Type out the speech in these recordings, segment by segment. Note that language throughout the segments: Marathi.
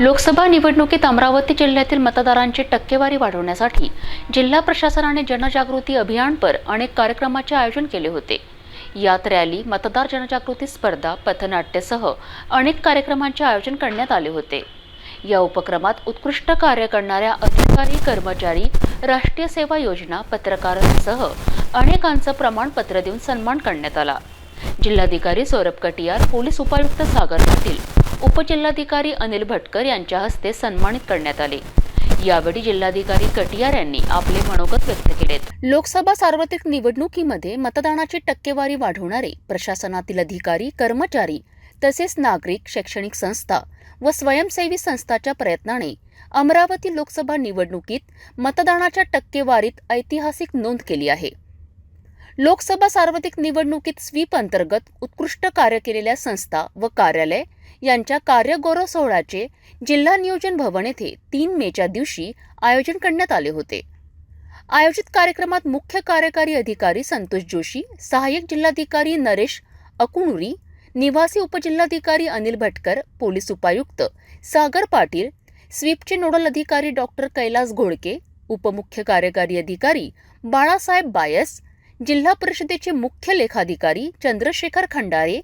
लोकसभा निवडणुकीत अमरावती जिल्ह्यातील मतदारांची टक्केवारी वाढवण्यासाठी जिल्हा प्रशासनाने जनजागृती अभियानपर अनेक कार्यक्रमाचे आयोजन केले होते. यात रॅली मतदार जनजागृती स्पर्धा पथनाट्यसह अनेक कार्यक्रमांचे आयोजन करण्यात आले होते. या उपक्रमात उत्कृष्ट कार्य करणाऱ्या अधिकारी कर्मचारी राष्ट्रीय सेवा योजना पत्रकारांसह अनेकांचं प्रमाणपत्र देऊन सन्मान करण्यात आला. जिल्हाधिकारी सौरभ कटियार पोलीस उपायुक्त सागर पाटील उपजिल्हाधिकारी अनिल भटकर यांच्या हस्ते सन्मानित करण्यात आले. यावेळी जिल्हाधिकारी कटियार यांनी आपले मनोगत व्यक्त केलेत. लोकसभा सार्वत्रिक निवडणुकीमध्ये मतदानाची टक्केवारी वाढवणारे प्रशासनातील अधिकारी कर्मचारी तसेच नागरिक शैक्षणिक संस्था व स्वयंसेवी संस्थाच्या प्रयत्नाने अमरावती लोकसभा निवडणुकीत मतदानाच्या टक्केवारीत ऐतिहासिक नोंद केली आहे. लोकसभा सार्वत्रिक निवडणुकीत स्वीप अंतर्गत उत्कृष्ट कार्य केलेल्या संस्था व कार्यालय यांच्या कार्यगौरव सोहळ्याचे जिल्हा नियोजन भवन येथे तीन मेच्या दिवशी आयोजन करण्यात आले होते. आयोजित कार्यक्रमात मुख्य कार्यकारी अधिकारी संतोष जोशी सहाय्यक जिल्हाधिकारी नरेश अकुणुरी निवासी उपजिल्हाधिकारी अनिल भटकर पोलीस उपायुक्त सागर पाटील स्वीपचे नोडल अधिकारी डॉक्टर कैलास घोडके उपमुख्य कार्यकारी अधिकारी बाळासाहेब बायस जिल्हा परिषदेचे मुख्य लेखाधिकारी चंद्रशेखर खंडारे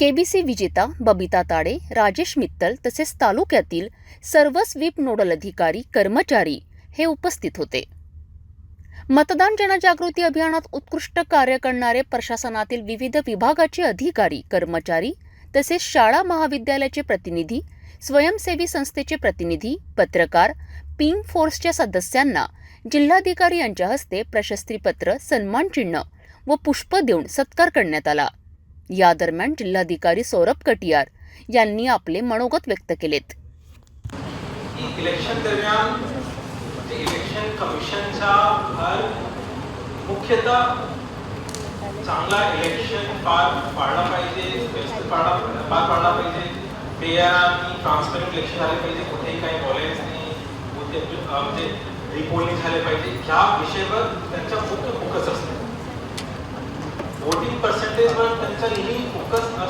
केबीसी विजेता बबिता ताडे राजेश मित्तल तसेच तालुक्यातील सर्व स्वीप नोडल अधिकारी कर्मचारी हे उपस्थित होते. मतदान जनजागृती अभियानात उत्कृष्ट कार्य करणारे प्रशासनातील विविध विभागाचे अधिकारी कर्मचारी तसेच शाळा महाविद्यालयाचे प्रतिनिधी स्वयंसेवी संस्थेचे प्रतिनिधी पत्रकार पिंक फोर्सच्या सदस्यांना जिल्हाधिकारी यांच्या हस्ते प्रशस्तीपत्र सन्मान चिन्ह व पुष्प देऊन सत्कार करण्यात आला. या दरम्यान जिल्हाधिकारी सौरभ कटियार यांनी आपले मनोगत व्यक्त केलेत. इलेक्शन दरम्यान म्हणजे इलेक्शन कमिशनचा भर मुख्यतः चांगला इलेक्शन पार पाडला पाहिजे व्यवस्थित पाडा पार पाडला पाहिजे. फेअर आणि ट्रान्सपरंट इलेक्शन झाले पाहिजे कुठेही काही बोलायचं नाही कुठे म्हणजे रिपोलिंग झाले पाहिजे. ह्या विषयावर त्यांचा मुख्य फोकस असतो वोटिंग पर्सेंटेजवर त्यांचा नेहमी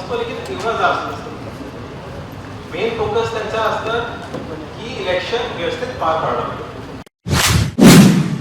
असतो लेकिन एवढा जास्त नसतो. मेन फोकस त्यांचा असतं की इलेक्शन व्यवस्थित पार पाडणं.